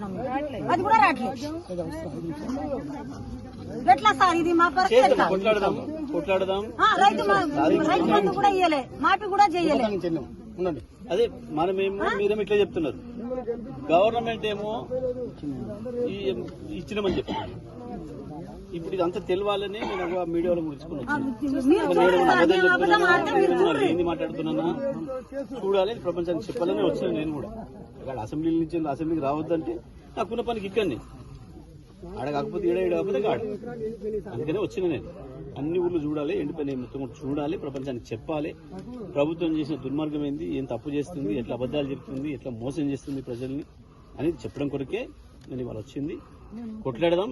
చెప్పినాం. అది కూడా రావట్లేదు. ఎట్లా సార్ ఇది మా పరిస్థితి ఎట్లా? రైతు రైతు బంధు కూడా ఇయ్యలే. మాపి కూడా ఉండండి. అదే మనమేమో మీరేమో ఇట్లా చెప్తున్నారు. గవర్నమెంట్ ఏమో ఇచ్చినామని చెప్తున్నారు. ఇప్పుడు ఇదంతా తెలవాలని నేను మీడియాలో ముడుచుకుని ఆ, వచ్చాను మీరు మరి చూడండి నేను సార్, అబద్ధం మేము అబద్ధం ఆడితే మీరు చెప్తున్నానా చూడండి ఏంది మాట్లాడుతున్నానా? చూడాలి ప్రపంచానికి చెప్పాలని వచ్చాను నేను కూడా. ఇక్కడ అసెంబ్లీ నుంచి అసెంబ్లీకి రావద్దంటే నాకున్న పనికి ఇక్కడనే. ఆడ కాకపోతే ఈడ ఈడ కాకపోతే కాడ. అందుకనే వచ్చిన నేను. అన్ని ఊర్లు చూడాలి ఎండిపోయిన మొత్తం కూడా చూడాలి ప్రపంచానికి చెప్పాలి. ప్రభుత్వం చేసిన దుర్మార్గం ఏంది? ఏం తప్పు చేస్తుంది? ఎట్లా అబద్ధాలు చెప్తుంది? ఎట్లా మోసం చేస్తుంది ప్రజల్ని? అని చెప్పడం కొరకే నేను ఇవాళ వచ్చింది. కొట్లాడదాం.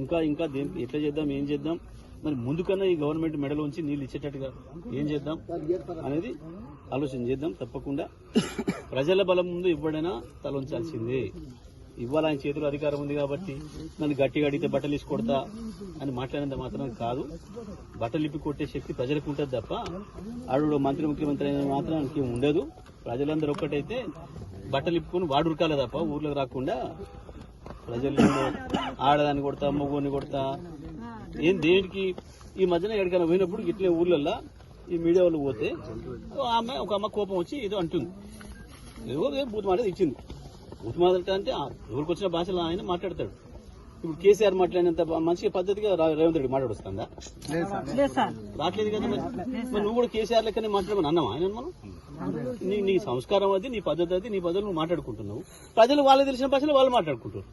ఇంకా ఇంకా దేనికి ఎట్లా చేద్దాం ఏం చేద్దాం? మరి ముందుకన్నా ఈ గవర్నమెంట్ మెడలో ఉంచి నీళ్ళు ఇచ్చేటట్టుగా ఏం చేద్దాం అనేది ఆలోచన చేద్దాం తప్పకుండా. ప్రజల బలం ముందు ఇవ్వడైనా తలొంచాల్సిందే ఇవాళ ఆయన చేతిలో అధికారం ఉంది కాబట్టి నన్ను గట్టిగా అడిగితే బట్టలు ఇచ్చి కొడతా అని మాట్లాడినంత మాత్రం కాదు. బట్టలు ఇప్పి కొట్టే శక్తి ప్రజలకు ఉంటుంది తప్ప ఆడు మంత్రి ముఖ్యమంత్రి అయిన మాత్రం ఇంకేం ఉండదు. ప్రజలందరూ ఒక్కటైతే బట్టలు ఇప్పుకొని వాడు తప్ప ఊర్లోకి రాకుండా ప్రజలు ఆడదాన్ని కొడతా మగోని కొడతా. ఏం దేనికి? ఈ మధ్యన ఎక్కడికైనా పోయినప్పుడు ఇట్లే ఊర్లల్లో ఈ మీడియా వాళ్ళు పోతే ఆమె ఒక అమ్మ కోపం వచ్చి ఏదో అంటుంది. ఏదో ఏదో బూత్ మాట ఇచ్చింది? బూత్ మాట అంటే ఎవరికి వచ్చిన భాషలో ఆయన మాట్లాడతాడు. ఇప్పుడు కేసీఆర్ మాట్లాడినంత మంచిగా పద్ధతిగా రా- రేవంత్ రెడ్డి మాట్లాడొస్తుందా? లేదు సార్. రావట్లేదు కదా మరి? నువ్వు కూడా కేసీఆర్ లెక్కనే మాట్లాడమని అన్నావు ఆయన మనం? నీ నీ సంస్కారం అది నీ పద్ధతి అది నీ పద్ధతులు నువ్వు మాట్లాడుకుంటున్నావు. ప్రజలు వాళ్ళకి తెలిసిన భాషలో వాళ్ళు మాట్లాడుకుంటారు.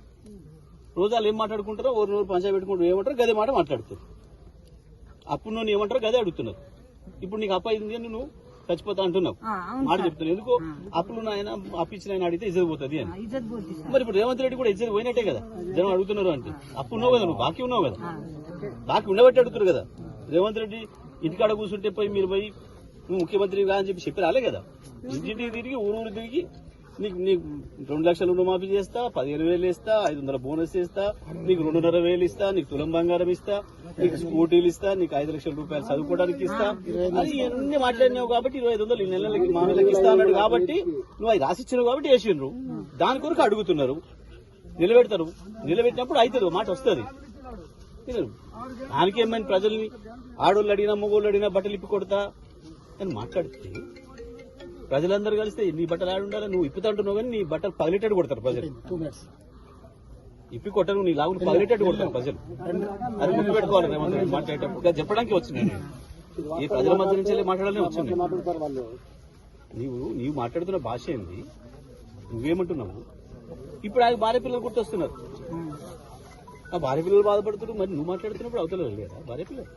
రోజు వాళ్ళు ఏం మాట్లాడుకుంటారో ఓరు నోరు పంచాయతీ పెట్టుకుంటారు ఏమంటారు గదే మాట మాట్లాడుతారు. అప్పుడు నువ్వు ఏమంటారు గదే అడుగుతున్నారు. ఇప్పుడు నీకు అప్ప అయింది అని నువ్వు చచ్చిపోతా అంటున్నావు. మాట చెప్తున్నావు. ఎందుకు? అప్పులు నాయన అప్పిచ్చిన ఆయన అడిగితే ఇజ్జత్ పోతుంది అని. మరి ఇప్పుడు రేవంత్ రెడ్డి కూడా ఇజ్జత్ పోయినట్టే కదా? జనం అడుగుతున్నారు అంటే. అప్పు ఉన్నావు కదా నువ్వు? బాకీ ఉన్నావు కదా? బాకీ ఉండబట్టి అడుగుతారు కదా? రేవంత్ రెడ్డి ఇంటికాడ కూర్చుంటే పోయి మీరు పోయి నువ్వు ముఖ్యమంత్రి కా అని చెప్పి చెప్పి రాలే కదా ఇంటింటికి తిరిగి ఊరు ఊరు తిరిగి నీకు నీకు రెండు లక్షల రుణమాఫీ చేస్తా పదిహేను వేలు ఇస్తా ఐదు వందల బోనస్ ఇస్తా నీకు రెండున్నర వేలు ఇస్తా నీకు తులం బంగారం ఇస్తా నీకు స్కూటీలు ఇస్తా నీకు ఐదు లక్షల రూపాయలు చదువుకోవడానికి ఇస్తా. అది ఇవన్నీ మాట్లాడినావు కాబట్టి ఇరవై ఐదు వందలు ఈ నెలలకి మా నెలకి ఇస్తా అన్నాడు కాబట్టి నువ్వు అది రాసిచ్చినావు కాబట్టి వేసిండ్రు దాని కొరకు అడుగుతున్నారు. నిలబెడతారు. నిలబెట్టినప్పుడు అవుతుంది మాట వస్తుంది. దానికేమైనా ప్రజల్ని? ఆడోళ్ళు అడిగినా మగోళ్ళు అడిగినా బట్టలు ఇప్పి కొడతా అని మాట్లాడితే ప్రజలందరూ కలిస్తే నీ బట్టలు ఆడి ఉండాలి నువ్వు ఇప్పుతా అంటున్నావు కానీ నీ బట్టలు పగిలేటట్టు కొడతారు ప్రజలు. ఇప్పి కొట్టరు నీ లాగులు పగిలేటట్టు కొడతారు ప్రజలు. అది గుర్తు పెట్టుకోవాలి రేవంత్ రెడ్డి మాట్లాడేటప్పుడు. చెప్పడానికి వచ్చింది. నేను. ఈ ప్రజల మధ్య నుంచి మాట్లాడాలని వచ్చింది. నీవు నీవు మాట్లాడుతున్న భాష ఏంది? నువ్వేమంటున్నావు? ఇప్పుడు ఆయన భార్య పిల్లలు గుర్తొస్తున్నారు. ఆ భార్య పిల్లలు బాధపడుతున్నారు మరి నువ్వు మాట్లాడుతున్నప్పుడు అవతల లేదా భార్య పిల్లలు.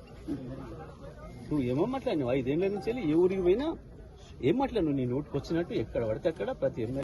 నువ్వు ఏమో మాట్లాడినావు? ఐదేళ్ళ నుంచి వెళ్ళి ఏ ఊరికి పోయినా ఏం మాట్లాడినావు నీ నోటుకు వచ్చినట్టు ఎక్కడ పడితే అక్కడ ప్రతి ఎమ్మెల్యే